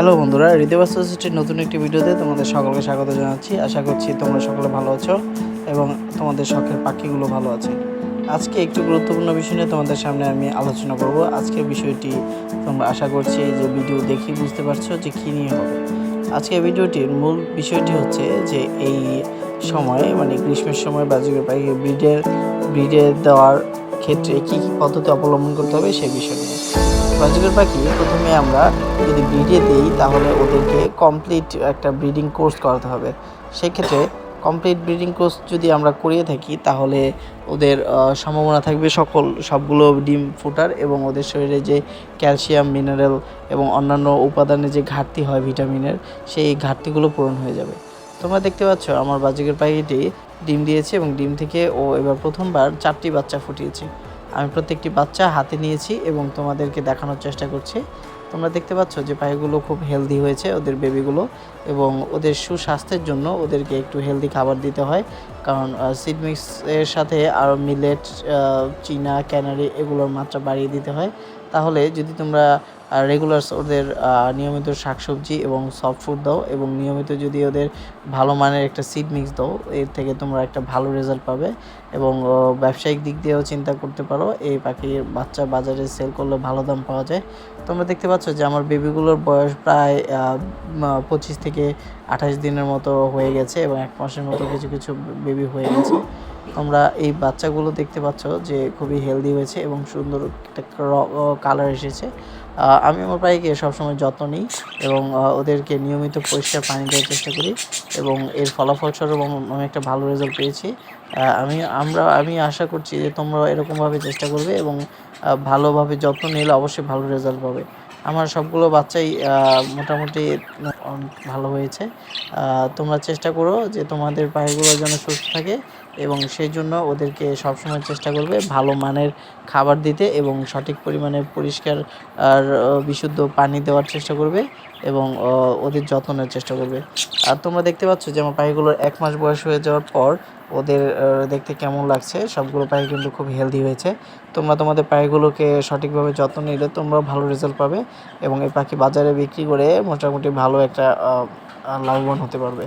Hello বন্ধুরা হৃদয়বাস সোসাইটির নতুন একটি ভিডিওতে তোমাদের সকলকে স্বাগত জানাচ্ছি। আশা করছি তোমরা সকলে ভালো আছো এবং তোমাদের শখের পাখিগুলো ভালো আছে। আজকে একটি গুরুত্বপূর্ণ বিষয় নিয়ে তোমাদের সামনে আমি আলোচনা করব। আজকের বিষয়টি তোমরা আশা করছি যে ভিডিও দেখি বুঝতে পারছ যে কী নিয়ে হবে। আজকের ভিডিওটির মূল বিষয়টি হচ্ছে যে এই সময়ে মানে গ্রীষ্মের সময় বাজিকের পাখি ব্রিডের ব্রিডে দেওয়ার ক্ষেত্রে কী কী পদ্ধতি অবলম্বন করতে হবে সেই বিষয় নিয়ে। বাজিকার পাখি প্রথমে আমরা যদি ব্রিডে দিই, তাহলে ওদেরকে কমপ্লিট একটা ব্রিডিং কোর্স করাতে হবে। সেক্ষেত্রে কমপ্লিট ব্রিডিং কোর্স যদি আমরা করিয়ে থাকি, তাহলে ওদের সম্ভাবনা থাকবে সকল, সবগুলো ডিম ফোটার এবং ওদের শরীরে যে ক্যালসিয়াম মিনারেল এবং অন্যান্য উপাদানের যে ঘাটতি হয় ভিটামিনের সেই ঘাটতিগুলো পূরণ হয়ে যাবে। তোমরা দেখতে পাচ্ছ আমার বাজিকের পাখিটি ডিম দিয়েছে এবং ডিম থেকে ও এবার প্রথমবার চারটি বাচ্চা ফুটিয়েছে। আমি প্রত্যেকটি বাচ্চা হাতে নিয়েছি এবং তোমাদেরকে দেখানোর চেষ্টা করছি। তোমরা দেখতে পাচ্ছ যে পাখিগুলো খুব হেলদি হয়েছে, ওদের বেবিগুলো এবং ওদের সুস্বাস্থ্যের জন্য ওদেরকে একটু হেলদি খাবার দিতে হয়। কারণ সিড মিক্সের সাথে আরও মিলেট চীনা ক্যানারি এগুলোর মাত্রা বাড়িয়ে দিতে হয়। তাহলে যদি তোমরা রেগুলার ওদের নিয়মিত শাকসবজি এবং সফট ফুড দাও এবং নিয়মিত যদি ওদের ভালো মানের একটা সিড মিক্স দাও, এর থেকে তোমরা একটা ভালো রেজাল্ট পাবে। এবং ব্যবসায়িক দিক দিয়েও চিন্তা করতে পারো, এই পাখির বাচ্চা বাজারে সেল করলে ভালো দাম পাওয়া যায়। তোমরা দেখতে পাচ্ছ যে আমার বেবিগুলোর বয়স প্রায় পঁচিশ থেকে আঠাশ দিনের মতো হয়ে গেছে এবং এক মাসের মতো কিছু কিছু বেবি হয়ে গেছে। তোমরা এই বাচ্চাগুলো দেখতে পাচ্ছ যে খুবই হেলদি হয়েছে এবং সুন্দর একটা কালার এসেছে। আমি আমার পাখিকে সবসময় যত্ন নিই এবং ওদেরকে নিয়মিত পরিষ্কার পানি দেওয়ার চেষ্টা করি এবং এর ফলাফল স্বরূপ আমি একটা ভালো রেজাল্ট পেয়েছি। আমি, আমরা, আমি আশা করছি যে তোমরা এরকমভাবে চেষ্টা করবে এবং ভালোভাবে যত্ন নিলে অবশ্যই ভালো রেজাল্ট পাবে। আমার সবগুলো বাচ্চাই মোটামুটি ভালো হয়েছে। তোমরা চেষ্টা করো যে তোমাদের পাখিগুলো যেন সুস্থ থাকে এবং সেই জন্য ওদেরকে সবসময় চেষ্টা করবে ভালো মানের খাবার দিতে এবং সঠিক পরিমাণে পরিষ্কার আর বিশুদ্ধ পানি দেওয়ার চেষ্টা করবে এবং ওদের যত্ন নেওয়ার চেষ্টা করবে। আর তোমরা দেখতে পাচ্ছ যে আমার পাখিগুলোর এক মাস বয়স হয়ে যাওয়ার পর ওদের দেখতে কেমন লাগছে? সবগুলো পাখি কিন্তু খুব হেলদি হয়েছে। তোমরা তোমাদের পাখিগুলোকে সঠিকভাবে যত্ন নিলে তোমরাও ভালো রেজাল্ট পাবে এবং এই পাখি বাজারে বিক্রি করে মোটামুটি ভালো একটা লাভবান হতে পারবে।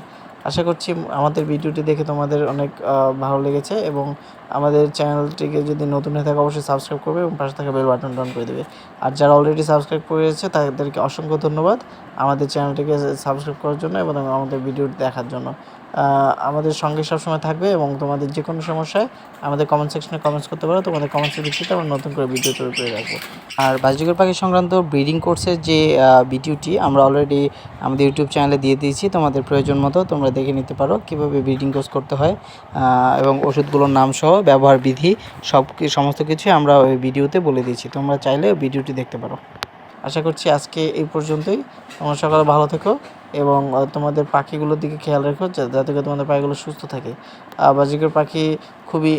আশা করছি আমাদের ভিডিওটি দেখে তোমাদের অনেক ভালো লেগেছে এবং আমাদের চ্যানেলটিকে যদি নতুন হয়ে থাকে অবশ্যই সাবস্ক্রাইব করবে এবং পাশে থাকা বেল বাটন অন করে দেবে। আর যারা অলরেডি সাবস্ক্রাইব করেছে তাদেরকে অসংখ্য ধন্যবাদ আমাদের চ্যানেলটিকে সাবস্ক্রাইব করার জন্য এবং আমাদের ভিডিওটি দেখার জন্য। আমাদের সঙ্গে সবসময় থাকবে এবং তোমাদের যে কোনো সমস্যায় আমাদের কমেন্ট সেকশনে কমেন্টস করতে পারো। তোমাদের কমেন্টসের ভিত্তিতে আমরা নতুন করে ভিডিও তৈরি করে রাখব। আর বাজিকর পাখি সংক্রান্ত ব্রিডিং কোর্সের যে ভিডিওটি আমরা অলরেডি আমাদের ইউটিউব চ্যানেলে দিয়ে দিয়েছি। তোমাদের প্রয়োজন মতো তোমরা দেখে নিতে পারো কীভাবে ব্রিডিং কোর্স করতে হয় এবং ওষুধগুলোর নাম সহ, ব্যবহার বিধি, সব সমস্ত কিছুই আমরা ওই ভিডিওতে বলে দিয়েছি। তোমরা চাইলে ভিডিওটি দেখতে পারো। আশা করছি আজকে এই পর্যন্তই। তোমরা সকালে ভালো থেকো। এবং তোমাদের পাখিগুলোর দিকে খেয়াল রেখো যাতে করে তোমাদের পাখিগুলো সুস্থ থাকে। বাজিকর পাখি খুবই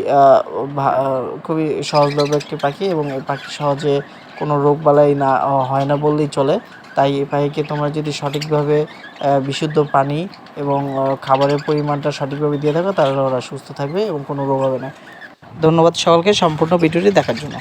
খুবই সহজলভ্য একটি পাখি এবং এই পাখি সহজে কোনো রোগ বালাই না হয় না বললেই চলে। তাই এই পাখিকে তোমরা যদি সঠিকভাবে বিশুদ্ধ পানি এবং খাবারের পরিমাণটা সঠিকভাবে দিয়ে থাকো তাহলে ওরা সুস্থ থাকবে এবং কোনো রোগ হবে না। ধন্যবাদ সকলকে সম্পূর্ণ ভিডিওটি দেখার জন্য।